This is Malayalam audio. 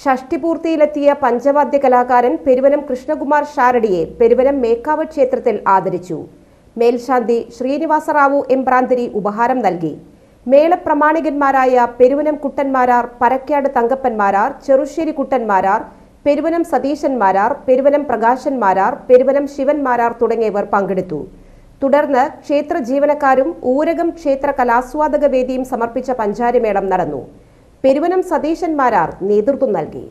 ഷഷ്ടിപൂർത്തിയിലെത്തിയ പഞ്ചവാദ്യ കലാകാരൻ പെരുവനം കൃഷ്ണകുമാർ ഷാരടിയെ പെരുവനം മേക്കാവ് ക്ഷേത്രത്തിൽ ആദരിച്ചു. മേൽശാന്തി ശ്രീനിവാസറാവു എംബ്രാന്തിരി ഉപഹാരം നൽകി. മേളപ്രമാണികന്മാരായ പെരുവനം കുട്ടന്മാരാർ പരക്കാട് തങ്കപ്പന്മാരാർ ചെറുശ്ശേരി കുട്ടന്മാരാർ പെരുവനം സതീശന്മാരാർ പെരുവനം പ്രകാശന്മാരാർ പെരുവനം ശിവന്മാരാർ തുടങ്ങിയവർ പങ്കെടുത്തു. തുടർന്ന് ക്ഷേത്ര ജീവനക്കാരും ഊരകം ക്ഷേത്ര കലാസ്വാദക വേദിയും സമർപ്പിച്ച പഞ്ചാരിമേളം നടന്നു. പെരുവനം സതീശന്മാരാർ നേതൃത്വം നൽകി.